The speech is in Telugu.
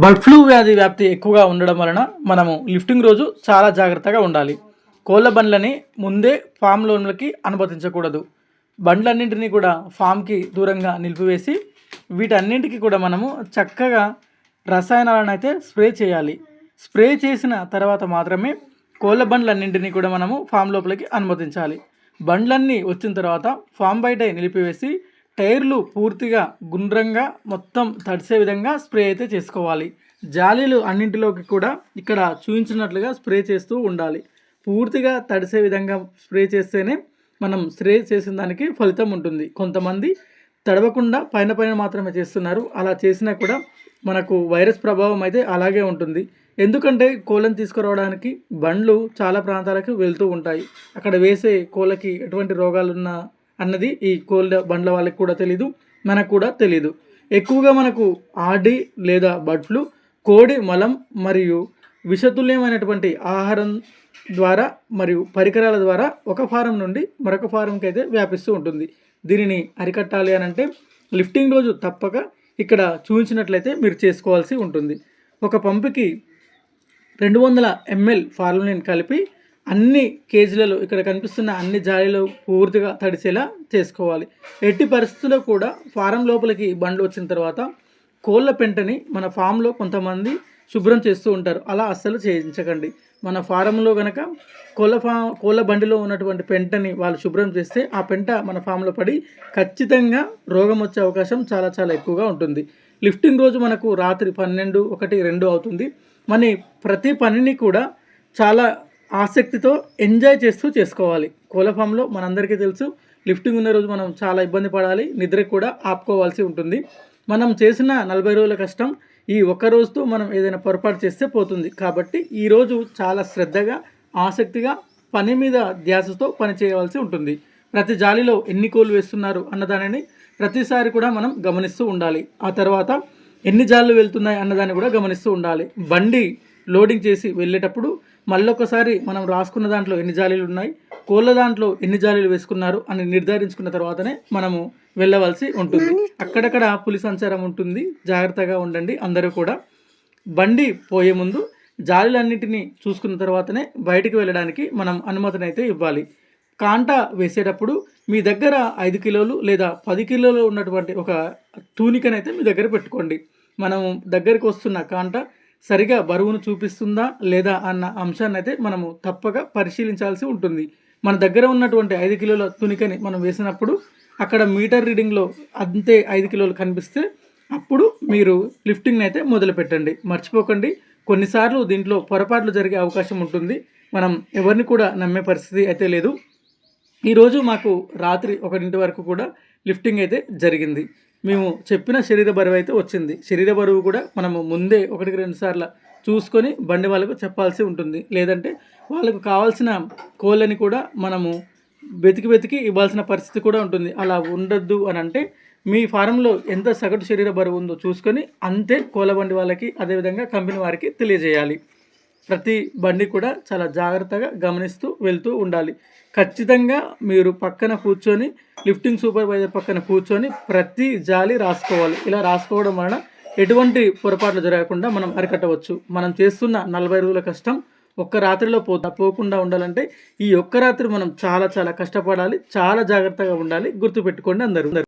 బర్డ్ ఫ్లూ వ్యాధి వ్యాప్తి ఎక్కువగా ఉండడం వలన మనము లిఫ్టింగ్ రోజు చాలా జాగ్రత్తగా ఉండాలి. కోళ్ళ బండ్లని ముందే ఫామ్ లోన్లకి అనుమతించకూడదు. బండ్లన్నింటినీ కూడా ఫామ్కి దూరంగా నిలిపివేసి వీటన్నింటికి కూడా మనము చక్కగా రసాయనాలను అయితే స్ప్రే చేయాలి. స్ప్రే చేసిన తర్వాత మాత్రమే కోళ్ళ బండ్లన్నింటినీ కూడా మనము ఫామ్ లోపలికి అనుమతించాలి. బండ్లన్నీ వచ్చిన తర్వాత ఫామ్ బయట నిలిపివేసి టైర్లు పూర్తిగా గుండ్రంగా మొత్తం తడిసే విధంగా స్ప్రే అయితే చేసుకోవాలి. జాలీలు అన్నింటిలోకి కూడా ఇక్కడ చూపించినట్లుగా స్ప్రే చేస్తూ ఉండాలి. పూర్తిగా తడిసే విధంగా స్ప్రే చేస్తేనే మనం స్ప్రే చేసిన దానికి ఫలితం ఉంటుంది. కొంతమంది తడవకుండా పైన పైన మాత్రమే చేస్తున్నారు. అలా చేసినా కూడా మనకు వైరస్ ప్రభావం అయితే అలాగే ఉంటుంది. ఎందుకంటే కోళ్ళని తీసుకురావడానికి బండ్లు చాలా ప్రాంతాలకు వెళ్తూ ఉంటాయి. అక్కడ వేసే కోళ్ళకి ఎటువంటి రోగాలున్నా అన్నది ఈ కోళ్ళ బండ్ల వాళ్ళకి కూడా తెలీదు మనకు కూడా తెలీదు. ఎక్కువగా మనకు ఆడి లేదా బట్లు కోడి మలం మరియు విషతుల్యమైనటువంటి ఆహారం ద్వారా మరియు పరికరాల ద్వారా ఒక ఫారం నుండి మరొక ఫారంకి అయితే వ్యాపిస్తూ ఉంటుంది. దీనిని అరికట్టాలి అని అంటే లిఫ్టింగ్ రోజు తప్పక ఇక్కడ చూపించినట్లయితే మీరు చేసుకోవాల్సి ఉంటుంది. ఒక పంపుకి రెండు వందల ఎంఎల్ ఫార్ములిన్ కలిపి అన్ని కేజీలలో ఇక్కడ కనిపిస్తున్న అన్ని జాలీలు పూర్తిగా తడిసేలా చేసుకోవాలి. ఎట్టి పరిస్థితుల్లో కూడా ఫారం లోపలికి బండ్లు వచ్చిన తర్వాత కోళ్ళ పెంటని మన ఫామ్లో కొంతమంది శుభ్రం చేస్తూ ఉంటారు. అలా అస్సలు చేయించకండి. మన ఫారంలో కనుక కోళ్ళ ఫా కోళ్ళ బండిలో ఉన్నటువంటి పెంటని వాళ్ళు శుభ్రం చేస్తే ఆ పెంట మన ఫామ్లో పడి ఖచ్చితంగా రోగం వచ్చే అవకాశం చాలా చాలా ఎక్కువగా ఉంటుంది. లిఫ్టింగ్ రోజు మనకు రాత్రి పన్నెండు ఒకటి రెండు అవుతుంది. మన ప్రతి పనిని కూడా చాలా ఆసక్తితో ఎంజాయ్ చేస్తూ చేసుకోవాలి. కోళ్ళ ఫామ్లో మనందరికీ తెలుసు లిఫ్టింగ్ ఉన్న రోజు మనం చాలా ఇబ్బంది పడాలి నిద్ర కూడా ఆపుకోవాల్సి ఉంటుంది. మనం చేసిన నలభై రోజుల కష్టం ఈ ఒక్క రోజుతో మనం ఏదైనా పొరపాటు చేస్తే పోతుంది. కాబట్టి ఈరోజు చాలా శ్రద్ధగా ఆసక్తిగా పని మీద ధ్యాసతో పని చేయవలసి ఉంటుంది. ప్రతి జాలిలో ఎన్ని కోళ్ళు వేస్తున్నారు అన్నదానిని ప్రతిసారి కూడా మనం గమనిస్తూ ఉండాలి. ఆ తర్వాత ఎన్ని జాళ్ళు వెళ్తున్నాయి అన్నదాన్ని కూడా గమనిస్తూ ఉండాలి. బండి లోడింగ్ చేసి వెళ్ళేటప్పుడు మళ్ళొకసారి మనం రాసుకున్న దాంట్లో ఎన్ని జాలీలు ఉన్నాయి కోళ్ళ దాంట్లో ఎన్ని జాలీలు వేసుకున్నారు అని నిర్ధారించుకున్న తర్వాతనే మనము వెళ్ళవలసి ఉంటుంది. అక్కడక్కడ పులి సంచారం ఉంటుంది. జాగ్రత్తగా ఉండండి అందరూ కూడా. బండి పోయే ముందు జాలీలన్నింటినీ చూసుకున్న తర్వాతనే బయటికి వెళ్ళడానికి మనం అనుమతిని అయితే ఇవ్వాలి. కాంట వేసేటప్పుడు మీ దగ్గర ఐదు కిలోలు లేదా పది కిలోలు ఉన్నటువంటి ఒక తూనికనైతే మీ దగ్గర పెట్టుకోండి. మనం దగ్గరికి వస్తున్న కాంట సరిగా బరువును చూపిస్తుందా లేదా అన్న అంశాన్ని అయితే మనము తప్పక పరిశీలించాల్సి ఉంటుంది. మన దగ్గర ఉన్నటువంటి ఐదు కిలోల తునికని మనం వేసినప్పుడు అక్కడ మీటర్ రీడింగ్లో అంతే ఐదు కిలోలు కనిపిస్తే అప్పుడు మీరు లిఫ్టింగ్ని అయితే మొదలు పెట్టండి మర్చిపోకండి. కొన్నిసార్లు దీంట్లో పొరపాట్లు జరిగే అవకాశం ఉంటుంది. మనం ఎవరిని కూడా నమ్మే పరిస్థితి అయితే లేదు. ఈరోజు మాకు రాత్రి ఒకటింటి వరకు కూడా లిఫ్టింగ్ అయితే జరిగింది. మేము చెప్పిన శరీర బరువు అయితే వచ్చింది. శరీర బరువు కూడా మనము ముందే ఒకటికి రెండు సార్లు చూసుకొని బండి వాళ్ళకు చెప్పాల్సి ఉంటుంది. లేదంటే వాళ్ళకు కావాల్సిన కోళ్ళని కూడా మనము వెతికి వెతికి ఇవ్వాల్సిన పరిస్థితి కూడా ఉంటుంది. అలా ఉండద్దు అని అంటే మీ ఫారంలో ఎంత సగటు శరీర బరువు ఉందో చూసుకొని అంతే కోళ్ళ బండి వాళ్ళకి అదేవిధంగా కంపెనీ వారికి తెలియజేయాలి. ప్రతి బండి కూడా చాలా జాగ్రత్తగా గమనిస్తూ వెళ్తూ ఉండాలి. ఖచ్చితంగా మీరు పక్కన కూర్చొని లిఫ్టింగ్ సూపర్వైజర్ పక్కన కూర్చొని ప్రతి జాలి రాసుకోవాలి. ఇలా రాసుకోవడం వలన ఎటువంటి పొరపాట్లు జరగకుండా మనం అరికట్టవచ్చు. మనం చేస్తున్న నలభై రోజుల కష్టం ఒక్క రాత్రిలో పో పోకుండా ఉండాలంటే ఈ ఒక్క రాత్రి మనం చాలా చాలా కష్టపడాలి. చాలా జాగ్రత్తగా ఉండాలి. గుర్తుపెట్టుకోండి అందరూ.